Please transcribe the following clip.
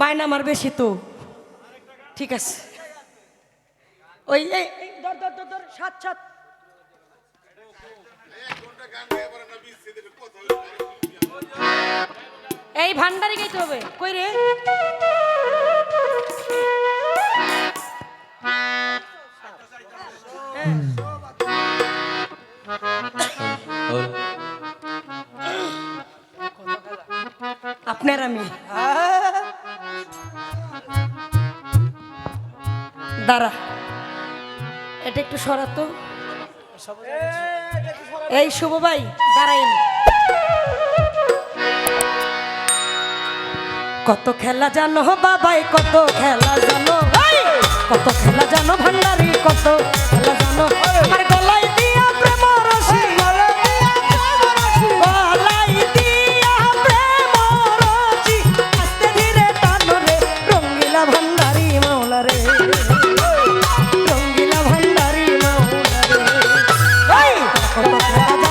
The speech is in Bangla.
বায়না আমার বেশি তো। ঠিক আছে। ওই, এই সাত সাত। এই ভান্ডারি গাইতে হবে। কই রে? আপনার আমি। দাঁড়া। এটা একটু সরাতো এই শুভ ভাই দাঁড়াইন কত খেলা জানো বাবাই কত খেলা জানো! কত খেলা জানো ভান্ডারি কত খেলা জানো? কত